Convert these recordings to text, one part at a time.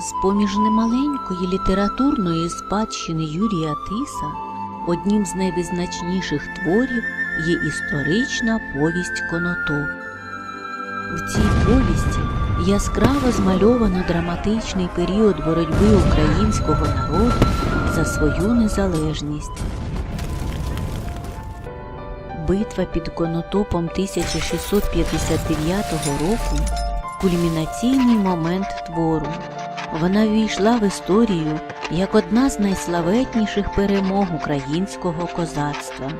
З-поміж немаленької літературної спадщини Юрія Тиса одним з найвизначніших творів є історична повість Конотоп. В цій повісті яскраво змальовано драматичний період боротьби українського народу за свою незалежність. Битва під Конотопом 1659 року кульмінаційний момент твору. Вона ввійшла в історію як одна з найславетніших перемог українського козацтва.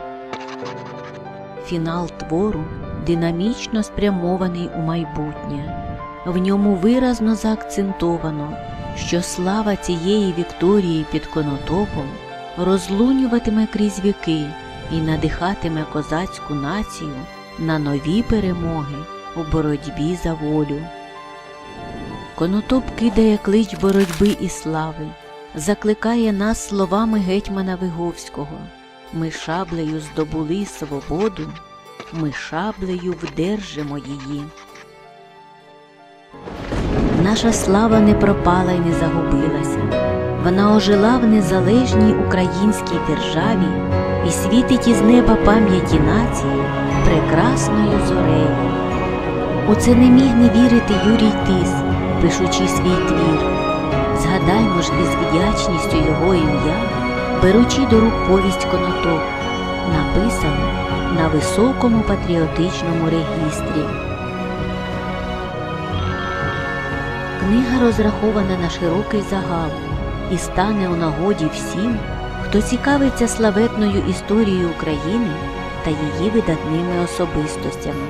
Фінал твору динамічно спрямований у майбутнє. В ньому виразно заакцентовано, що слава цієї вікторії під Конотопом розлунюватиме крізь віки і надихатиме козацьку націю на нові перемоги у боротьбі за волю. Конотоп кидає клич боротьби і слави, закликає нас словами гетьмана Виговського. Ми шаблею здобули свободу, ми шаблею вдержимо її. Наша слава не пропала й не загубилася. Вона ожила в незалежній українській державі і світить із неба пам'яті нації прекрасною зорею. У це не міг не вірити Юрій Тис, пишучи свій твір. Згадаймо ж із вдячністю його ім'я, беручи до рук повість Конотоп, написану на високому патріотичному регістрі. Книга розрахована на широкий загал і стане у нагоді всім, хто цікавиться славетною історією України та її видатними особистостями.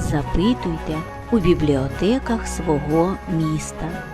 Запитуйте у бібліотеках свого міста.